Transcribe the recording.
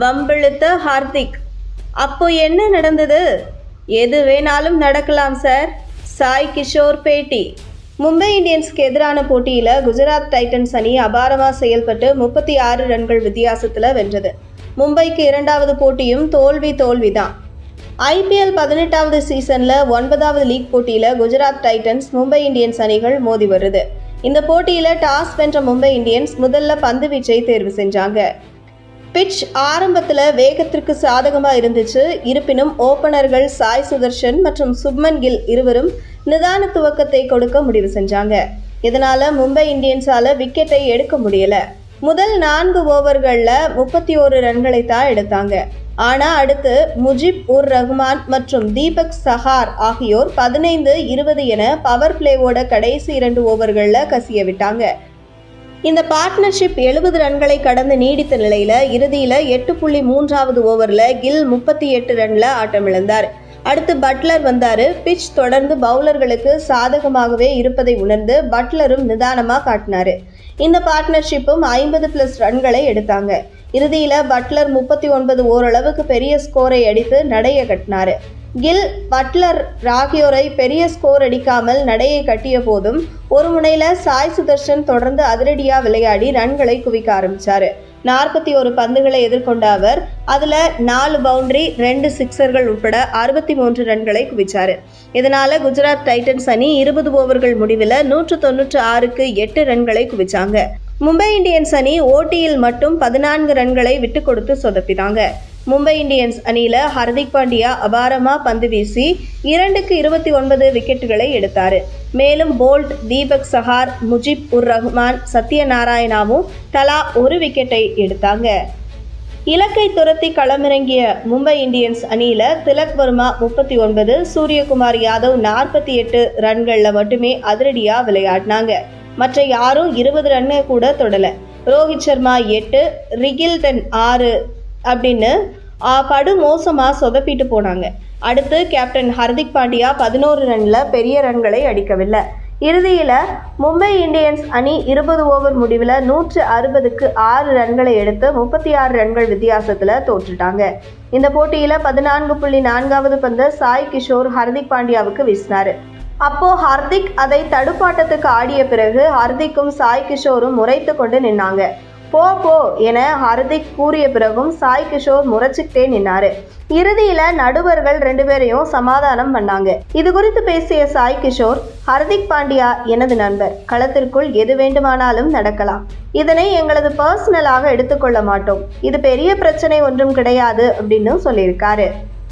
வம்பிழுத்த ஹார்திக். அப்போ என்ன நடந்தது? எது வேணாலும் நடக்கலாம் சார். சாய் கிஷோர் பேட்டி. மும்பை இந்தியன்ஸ்க்கு எதிரான போட்டியில் குஜராத் டைட்டன்ஸ் அணி அபாரமாக செயல்பட்டு முப்பத்தி ஆறு ரன்கள் வித்தியாசத்தில் வென்றது. மும்பைக்கு இரண்டாவது போட்டியும் தோல்வி தோல்வி தான் ஐபிஎல் பதினெட்டாவது சீசனில் ஒன்பதாவது லீக் போட்டியில் குஜராத் டைட்டன்ஸ் மும்பை இந்தியன்ஸ் அணிகள் மோதி வருது. இந்த போட்டியில் டாஸ் வென்ற மும்பை இந்தியன்ஸ் முதல்ல பந்து வீச்சை தேர்வு செஞ்சாங்க. பிட்ச் ஆரம்பத்தில் வேகத்திற்கு சாதகமாக இருந்துச்சு. இருப்பினும் ஓபனர்கள் சாய் சுதர்ஷன் மற்றும் சுப்மன் கில் இருவரும் நிதான துவக்கத்தை கொடுக்க முடிவு செஞ்சாங்க. இதனால் மும்பை இந்தியன்ஸால் விக்கெட்டை எடுக்க முடியல. முதல் நான்கு ஓவர்களில் முப்பத்தி ஓரு ரன்களை தான் எடுத்தாங்க. ஆனால் அடுத்து முஜிப் உர் ரஹ்மான் மற்றும் தீபக் சஹார் ஆகியோர் பதினைந்து இருபது என பவர் பிளேவோட கடைசி இரண்டு ஓவர்களில் கசிய விட்டாங்க. இந்த பார்ட்னர்ஷிப் எழுபது ரன்களை கடந்து நீடித்த நிலையில இறுதியில எட்டு புள்ளி மூன்றாவது ஓவரில் கில் முப்பத்தி எட்டு ரன்ல ஆட்டமிழந்தார். அடுத்து பட்லர் வந்தாரு. பிட்ச் தொடர்ந்து பவுலர்களுக்கு சாதகமாகவே இருப்பதை உணர்ந்து பட்லரும் நிதானமாக காட்டினாரு. இந்த பார்ட்னர்ஷிப்பும் ஐம்பது பிளஸ் ரன்களை எடுத்தாங்க. இறுதியில் பட்லர் முப்பத்தி ஒன்பது ஓரளவுக்கு பெரிய ஸ்கோரை அடித்து நடைய கட்டினாரு. கில் பட்லர் ஆகியோரை பெரிய ஸ்கோர் அடிக்காமல் நடையை கட்டிய போதும் ஒரு முனையில் சாய் சுதர்ஷன் தொடர்ந்து அதிரடியா விளையாடி ரன்களை குவிக்க ஆரம்பிச்சாரு. நாற்பத்தி ஒரு பந்துகளை எதிர்கொண்ட அவர் அதுல நாலு பவுண்டரி ரெண்டு சிக்சர்கள் உட்பட அறுபத்தி மூன்று ரன்களை குவிச்சாரு. இதனால குஜராத் டைட்டன்ஸ் அணி இருபது ஓவர்கள் முடிவில் நூற்று தொன்னூற்று ஆறுக்கு எட்டு ரன்களை குவிச்சாங்க. மும்பை இந்தியன்ஸ் அணி ஓட்டியில் மட்டும் பதினான்கு ரன்களை விட்டு கொடுத்து சொதப்பினாங்க. மும்பை இந்தியன்ஸ் அணியில் ஹர்திக் பாண்டியா அபாரமாக பந்து வீசி இரண்டுக்கு இருபத்தி ஒன்பது விக்கெட்டுகளை எடுத்தார். மேலும் போல்ட் தீபக் சஹார் முஜிப் உர் ரஹ்மான் சத்யநாராயணாவும் தலா ஒரு விக்கெட்டை எடுத்தாங்க. இலக்கை துரத்தி களமிறங்கிய மும்பை இந்தியன்ஸ் அணியில் திலக் வர்மா முப்பத்தி ஒன்பது சூரியகுமார் யாதவ் நாற்பத்தி எட்டு ரன்களில் மட்டுமே அதிரடியாக விளையாடினாங்க. மற்ற யாரும் இருபது ரன்னை கூட தொடலை. ரோஹித் சர்மா எட்டு ரிகில்டன் ஆறு அப்படின்னு படு மோசமாக சொதப்பிட்டு போனாங்க. அடுத்து கேப்டன் ஹர்திக் பாண்டியா பதினோரு ரனில் பெரிய ரன்களை அடிக்கவில்லை. இறுதியில் மும்பை இந்தியன்ஸ் அணி இருபது ஓவர் முடிவில் நூற்று அறுபதுக்கு ஆறு ரன்களை எடுத்து முப்பத்தி ஆறு ரன்கள் வித்தியாசத்தில் தோற்றுட்டாங்க. இந்த போட்டியில் பதினான்கு புள்ளி நான்காவது பந்து சாய் கிஷோர் ஹர்திக் பாண்டியாவுக்கு வீசினார். அப்போ ஹர்திக் அதை தடுப்பாட்டத்துக்கு ஆடிய பிறகு ஹர்திக்கும் சாய் கிஷோரும் முறைத்து கொண்டு நின்னாங்க. போ போ என ஹர்திக் கூறிய பிறகும் சாய் கிஷோர் முறைச்சிக்கிட்டே நின்னாரு. இறுதியில நடுவர்கள் ரெண்டு பேரையும் சமாதானம் பண்ணாங்க. இது குறித்து பேசிய சாய் கிஷோர் ஹர்திக் பாண்டியா எனது நண்பர் களத்திற்குள் எது வேண்டுமானாலும் நடக்கலாம். இதனை எங்களது பர்சனலாக எடுத்துக்கொள்ள மாட்டோம். இது பெரிய பிரச்சனை ஒன்றும் கிடையாது அப்படின்னு சொல்லியிருக்காரு.